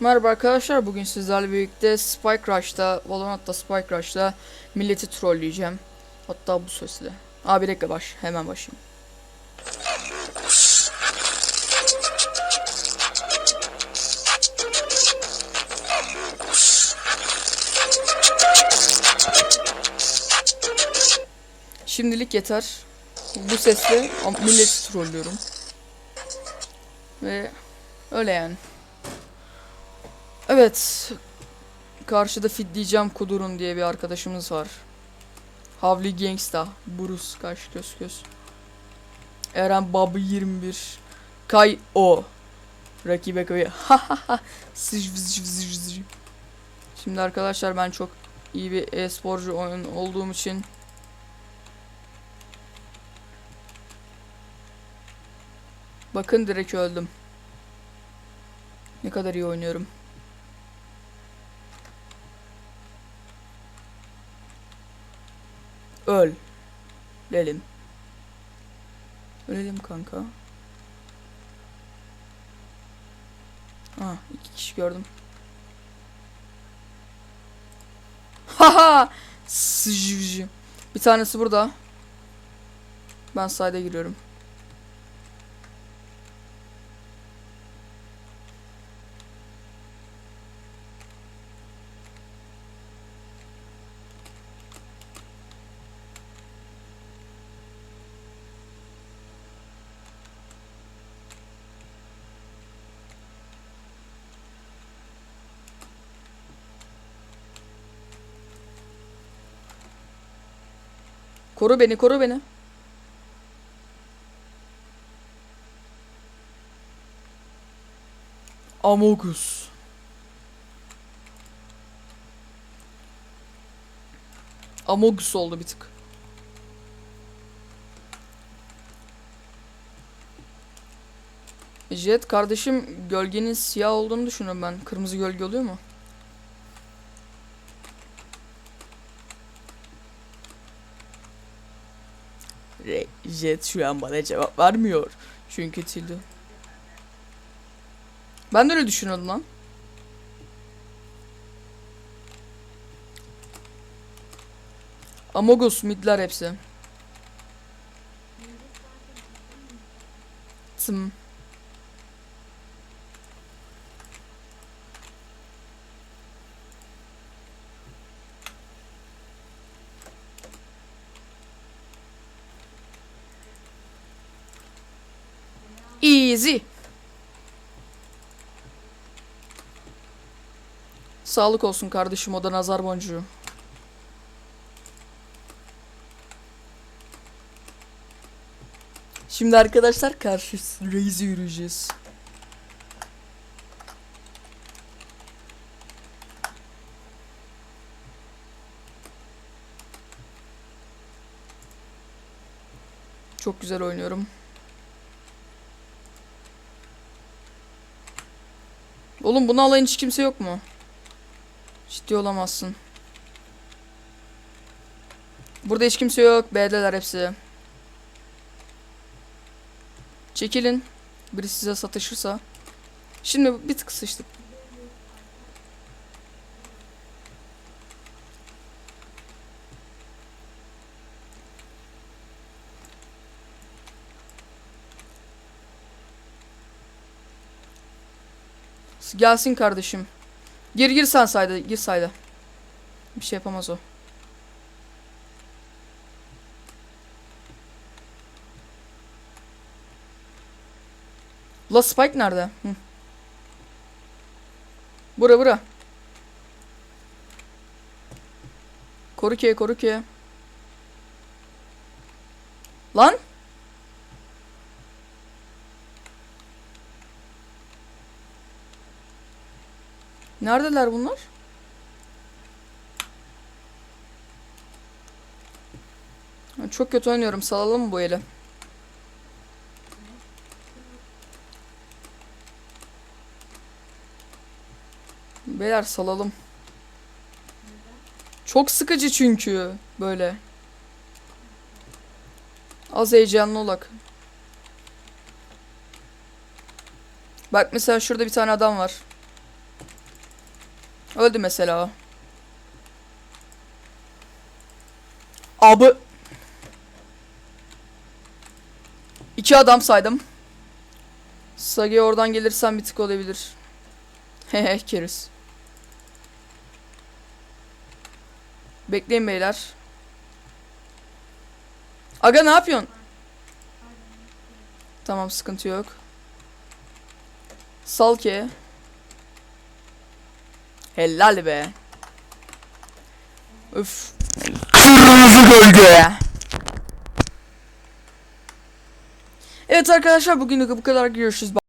Merhaba arkadaşlar bugün sizlerle birlikte Spike Rush'ta, Valorant'ta Spike Rush'ta milleti trolleyeceğim. Hatta bu sesle. Aa bir dakika baş, hemen başlayayım. Şimdilik yeter. Bu sesle milleti trollüyorum. Ve öyle yani. Evet. Karşıda fitleyeceğim kudurun diye bir arkadaşımız var. Havli Gangsta. Bruce kaş göz göz. Eren Babı 21. Kay O. Rakibe vızıç. Şimdi arkadaşlar ben çok iyi bir e-sporcu oyun olduğum için Bakın direkt öldüm. Ne kadar iyi oynuyorum. Öl. Ölelim. Ölelim kanka. Ah iki kişi gördüm. Haha. Bir tanesi burada. Ben sayda giriyorum. Koru beni, koru beni. Amogus. Amogus oldu bir tık. Jet kardeşim gölgenin siyah olduğunu düşünüyorum ben. Kırmızı gölge oluyor mu? Jet şu an bana cevap vermiyor. Çünkü Tildo. Ben de öyle düşünüyordum lan. Amogus midler hepsi. Tım. Easy. Sağlık olsun kardeşim o da nazar boncuğu. Şimdi arkadaşlar karşı Reis'e yürüyeceğiz. Çok güzel oynuyorum. Oğlum bunu alan hiç kimse yok mu? Ciddi olamazsın. Burada hiç kimse yok. B'deler hepsi. Çekilin. Biri size satışırsa. Şimdi bir tık sıçtık. Gelsin kardeşim. Gir gir sen sayda. Gir sayda. Bir şey yapamaz o. La Spike nerede? Hı. Bura bura. Koru ki koru ki. Lan. Neredeler bunlar? Çok kötü oynuyorum. Salalım mı bu eli? Beyler salalım. Çok sıkıcı çünkü böyle. Az heyecanlı olak. Bak mesela şurada bir tane adam var. Öldü mesela o. Abi. İki adam saydım. Sage oradan gelirsen bir tık olabilir. Hehe keriz. Bekleyin beyler. Aga ne yapıyorsun? Tamam sıkıntı yok. Sal ki. Helal be. Üf. Kırmızı gölge. Evet arkadaşlar bugünlük bu kadar görüşürüz.